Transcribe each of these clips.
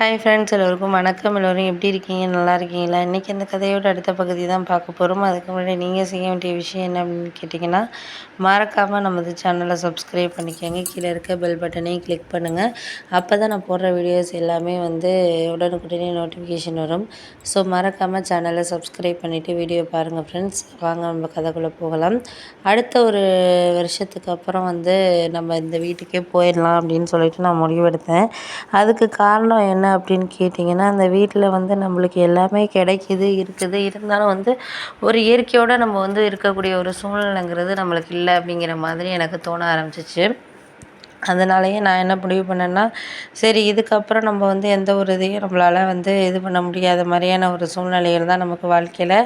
Hi friends எல்லோருக்கும் வணக்கம். எல்லோரும் எப்படி இருக்கீங்க? நல்லா இருக்கீங்களா? இன்றைக்கி இந்த கதையோட அடுத்த பகுதி தான் பார்க்க போகிறோம் அதுக்கு முன்னாடி நீங்கள் செய்ய வேண்டிய விஷயம் என்ன அப்படின்னு கேட்டிங்கன்னா மறக்காமல் நமது சேனலை சப்ஸ்கிரைப் பண்ணிக்கோங்க. கீழே இருக்க பெல் பட்டனையும் கிளிக் பண்ணுங்கள் அப்போ தான் நான் போடுற வீடியோஸ் எல்லாமே வந்து உடனுக்குடனே நோட்டிஃபிகேஷன் வரும். ஸோ மறக்காமல் சேனலை சப்ஸ்கிரைப் பண்ணிவிட்டு வீடியோ பாருங்கள் ஃப்ரெண்ட்ஸ் வாங்க நம்ம கதைக்குள்ளே போகலாம். அடுத்த ஒரு வருஷத்துக்கு அப்புறம் வந்து நம்ம இந்த வீட்டுக்கே போயிடலாம் அப்படின்னு சொல்லிட்டு நான் முடிவெடுத்தேன். அதுக்கு காரணம் என்ன அப்படின்னு கேட்டிங்கன்னா அந்த வீட்டில் வந்து நம்மளுக்கு எல்லாமே கிடைக்கிது இருக்குது. இருந்தாலும் வந்து ஒரு இயற்கையோடு நம்ம வந்து இருக்கக்கூடிய ஒரு சூழ்நிலைங்கிறது நம்மளுக்கு இல்லை அப்படிங்கிற மாதிரி எனக்கு தோண ஆரம்பிச்சிச்சு. அதனாலேயே நான் என்ன முடிவு பண்ணேன்னா சரி இதுக்கப்புறம் நம்ம வந்து எந்த ஒரு இதையும் நம்மளால் வந்து இது பண்ண முடியாத மாதிரியான ஒரு சூழ்நிலைகள் தான் நமக்கு வாழ்க்கையில்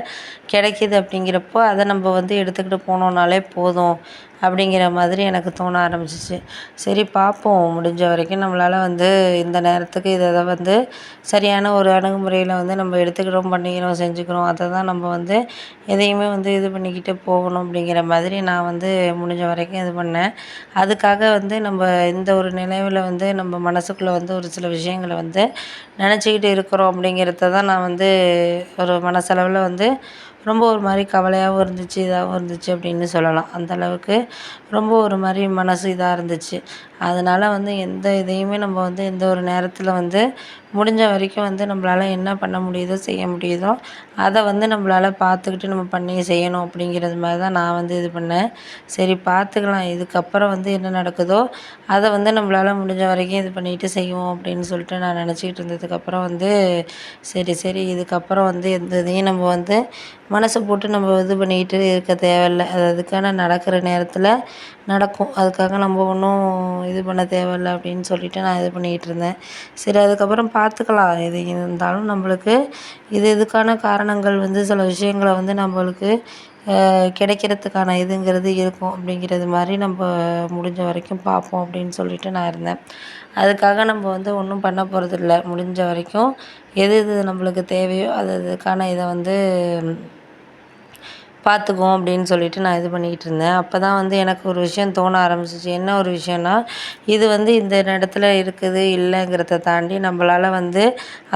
கிடைக்கிது அப்படிங்கிறப்போ அதை நம்ம வந்து எடுத்துக்கிட்டு போனோம்னாலே போதும். அப்படிங்கிற மாதிரி எனக்கு தோண ஆரம்பிச்சிச்சு. சரி பார்ப்போம் முடிஞ்ச வரைக்கும் நம்மளால் வந்து இந்த நேரத்துக்கு இதை இதை வந்து சரியான ஒரு அணுகுமுறையில் வந்து நம்ம எடுத்துக்கிறோம் பண்ணிக்கிறோம் செஞ்சுக்கிறோம். அதை தான் நம்ம வந்து எதையுமே வந்து இது பண்ணிக்கிட்டு போகணும் அப்படிங்கிற மாதிரி நான் வந்து முடிஞ்ச வரைக்கும் இது பண்ணேன். அதுக்காக வந்து நம்ம இந்த ஒரு நினைவில் வந்து நம்ம மனசுக்குள்ளே வந்து ஒரு சில விஷயங்களை வந்து நினச்சிக்கிட்டு இருக்கிறோம் அப்படிங்கிறத தான் நான் வந்து ஒரு மனசளவில் வந்து ரொம்ப ஒரு மாதிரி கவலையாகவும் இருந்துச்சு இதாகவும் இருந்துச்சு அப்படின்னு சொல்லலாம். அந்தளவுக்கு ரொம்ப ஒரு மாதிரி மனசு இதாக இருந்துச்சு. அதனால் வந்து எந்த இதையுமே நம்ம வந்து எந்த ஒரு நேரத்தில் வந்து முடிஞ்ச வரைக்கும் வந்து நம்மளால் என்ன பண்ண முடியுதோ செய்ய முடியுதோ அதை வந்து நம்மளால் பார்த்துக்கிட்டு நம்ம பண்ணி செய்யணும் அப்படிங்கிறது மாதிரி தான் நான் வந்து இது பண்ணேன். சரி பார்த்துக்கலாம் இதுக்கப்புறம் வந்து என்ன நடக்குதோ அதை வந்து நம்மளால் முடிஞ்ச வரைக்கும் இது பண்ணிட்டு செய்வோம் அப்படின்னு சொல்லிட்டு நான் நினச்சிக்கிட்டு இருந்ததுக்கப்புறம் வந்து சரி சரி. இதுக்கப்புறம் வந்து எந்த இதையும் நம்ம வந்து மனசை போட்டு நம்ம இது பண்ணிக்கிட்டு இருக்க தேவையில்ல. அது அதுக்கான நடக்கிற நேரத்தில் நடக்கும். அதுக்காக நம்ம ஒன்றும் இது பண்ண தேவையில்ல அப்படின்னு சொல்லிட்டு நான் இது பண்ணிக்கிட்டு இருந்தேன். சரி அதுக்கப்புறம் பார்த்துக்கலாம். எது இருந்தாலும் நம்மளுக்கு இது இதுக்கான காரணங்கள் வந்து சில விஷயங்களை வந்து நம்மளுக்கு கிடைக்கிறதுக்கான இதுங்கிறது இருக்கும் அப்படிங்கிறது மாதிரி நம்ம முடிஞ்ச வரைக்கும் பார்ப்போம் அப்படின்னு சொல்லிட்டு நான் இருந்தேன். அதுக்காக நம்ம வந்து ஒன்றும் பண்ண போகிறதில்ல முடிஞ்ச வரைக்கும் எது எது நம்மளுக்கு தேவையோ அது அதுக்கான இதை வந்து பார்த்துக்குவோம் அப்படின்னு சொல்லிட்டு நான் இது பண்ணிக்கிட்டு இருந்தேன். அப்போ தான் வந்து எனக்கு ஒரு விஷயம் தோண ஆரம்பிச்சிச்சு. என்ன ஒரு விஷயம்னா இது வந்து இந்த இடத்துல இருக்குது இல்லைங்கிறத தாண்டி நம்மளால் வந்து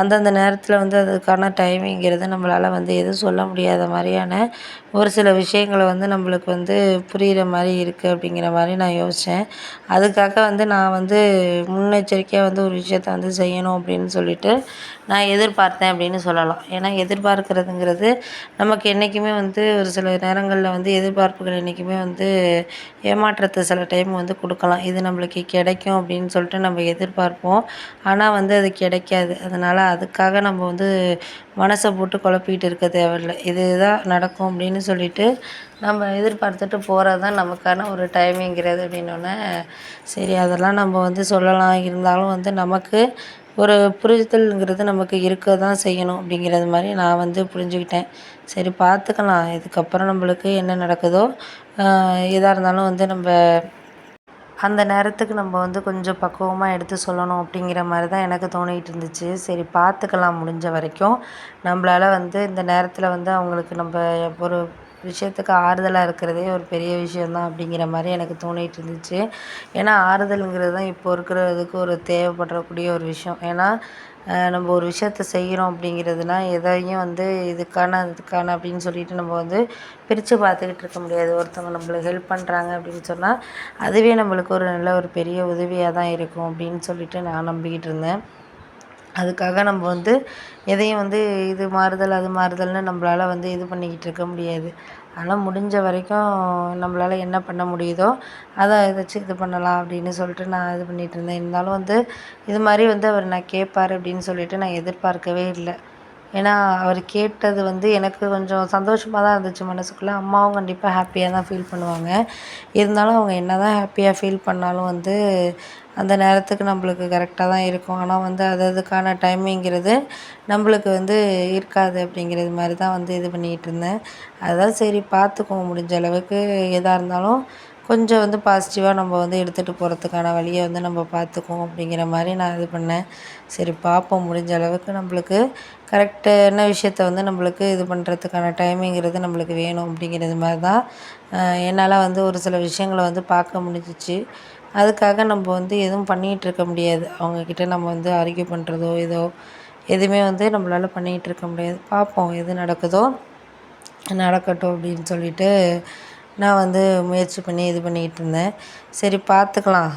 அந்தந்த நேரத்தில் வந்து அதுக்கான டைமிங்கிறது நம்மளால் வந்து எதுவும் சொல்ல முடியாத மாதிரியான ஒரு சில விஷயங்களை வந்து நம்மளுக்கு வந்து புரிகிற மாதிரி இருக்குது அப்படிங்கிற மாதிரி நான் யோசித்தேன் அதுக்காக வந்து நான் வந்து முன்னெச்சரிக்கையாக வந்து ஒரு விஷயத்த வந்து செய்யணும் அப்படின்னு சொல்லிட்டு நான் எதிர்பார்த்தேன் அப்படின்னு சொல்லலாம். ஏன்னா எதிர்பார்க்கிறதுங்கிறது நமக்கு என்றைக்குமே வந்து ஒரு சில நேரங்களில் வந்து எதிர்பார்ப்புகள் என்றைக்குமே வந்து ஏமாற்றத்தை சில டைம் வந்து கொடுக்கலாம். இது நம்மளுக்கு கிடைக்கும் அப்படின்னு சொல்லிட்டு நம்ம எதிர்பார்ப்போம். ஆனால் வந்து அது கிடைக்காது. அதனால் அதுக்காக நம்ம வந்து மனசை போட்டு குழப்பிக்கிட்டு இருக்க தேவையில்ல. இது தான் நடக்கும் அப்படின்னு சொல்லிட்டு நம்ம எதிர்பார்த்துட்டு போகிறது தான் நமக்கான ஒரு டைமிங்கிறது அப்படின்னோடனே சரி அதெல்லாம் நம்ம வந்து சொல்லலாம். இருந்தாலும் வந்து நமக்கு ஒரு புரிதல்ங்கிறது நமக்கு இருக்க தான் செய்யணும் அப்படிங்கிறது மாதிரி நான் வந்து புரிஞ்சுக்கிட்டேன். சரி பார்த்துக்கலாம். இதுக்கப்புறம் நம்மளுக்கு என்ன நடக்குதோ எதாக இருந்தாலும் வந்து நம்ம அந்த நேரத்துக்கு நம்ம வந்து கொஞ்சம் பக்குவமாக எடுத்து சொல்லணும் அப்படிங்கிற மாதிரி தான் எனக்கு தோணிகிட்டு இருந்துச்சு. சரி பார்த்துக்கலாம் முடிஞ்ச வரைக்கும். நம்மளால வந்து இந்த நேரத்தில் வந்து அவங்களுக்கு நம்ம ஒரு விஷயத்துக்கு ஆறுதலாக இருக்கிறதே ஒரு பெரிய விஷயம் தான் அப்படிங்கிற மாதிரி எனக்கு தோணிகிட்டு இருந்துச்சு ஏன்னா ஆறுதலுங்கிறது தான் இப்போ இருக்கிற இதுக்கு ஒரு தேவைப்படக்கூடிய ஒரு விஷயம். ஏன்னா நம்ம ஒரு விஷயத்த செய்கிறோம் அப்படிங்கிறதுனா எதையும் வந்து இதுக்கான இதுக்கான அப்படின்னு சொல்லிட்டு நம்ம வந்து பிரித்து பார்த்துக்கிட்டு இருக்க முடியாது. ஒருத்தவங்க நம்மளுக்கு ஹெல்ப் பண்ணுறாங்க அப்படின்னு சொன்னால் அதுவே நம்மளுக்கு ஒரு நல்ல ஒரு பெரிய உதவியாக தான் இருக்கும் அப்படின்னு சொல்லிட்டு நான் நம்பிக்கிட்டு இருந்தேன். அதுக்காக நம்ம வந்து எதையும் வந்து இது மாறுதல் அது மாறுதல்னு நம்மளால் வந்து இது பண்ணிக்கிட்டு இருக்க முடியாது. ஆனால் முடிஞ்ச வரைக்கும் நம்மளால் என்ன பண்ண முடியுதோ அதை வச்சு இது பண்ணலாம் அப்படின்னு சொல்லிட்டு நான் இது பண்ணிகிட்டு இருந்தேன். இருந்தாலும் வந்து இது மாதிரி வந்து அவர் நான் கேட்பாரு அப்படின்னு சொல்லிட்டு நான் எதிர்பார்க்கவே இல்லை. ஏன்னா அவர் கேட்டது வந்து எனக்கு கொஞ்சம் சந்தோஷமாக தான் இருந்துச்சு மனசுக்குள்ளே. அம்மாவும் கண்டிப்பாக ஹாப்பியாக தான் ஃபீல் பண்ணுவாங்க. இருந்தாலும் அவங்க என்ன தான் ஹாப்பியாக ஃபீல் பண்ணாலும் வந்து அந்த நேரத்துக்கு நம்மளுக்கு கரெக்டாக தான் இருக்கும். ஆனால் வந்து அது அதுக்கான டைமிங்கிறது நம்மளுக்கு வந்து இருக்காது அப்படிங்கிறது மாதிரி தான் வந்து இது பண்ணிக்கிட்டு இருந்தேன். அதுதான் சரி பார்த்துக்குவோம். முடிஞ்ச அளவுக்கு எதாக இருந்தாலும் கொஞ்சம் வந்து பாசிட்டிவாக நம்ம வந்து எடுத்துகிட்டு போகிறதுக்கான வழியை வந்து நம்ம பார்த்துக்குவோம் அப்படிங்கிற மாதிரி நான் இது பண்ணேன். சரி பார்ப்போம். முடிஞ்ச அளவுக்கு நம்மளுக்கு கரெக்டான விஷயத்த வந்து நம்மளுக்கு இது பண்ணுறதுக்கான டைமிங்கிறது நம்மளுக்கு வேணும் அப்படிங்கிறது மாதிரி தான் என்னால் வந்து ஒரு சில விஷயங்களை வந்து பார்க்க முடிஞ்சிச்சு. அதுக்காக நம்ம வந்து எதுவும் பண்ணிகிட்ருக்க முடியாது. அவங்கக்கிட்ட நம்ம வந்து அறிக்கை பண்ணுறதோ ஏதோ எதுவுமே வந்து நம்மளால் பண்ணிகிட்டு இருக்க முடியாது. பார்ப்போம் எது நடக்குதோ நடக்கட்டும் அப்படின்னு சொல்லிட்டு நான் வந்து முயற்சி பண்ணி இது பண்ணிக்கிட்டு இருந்தேன். சரி பார்த்துக்கலாம்.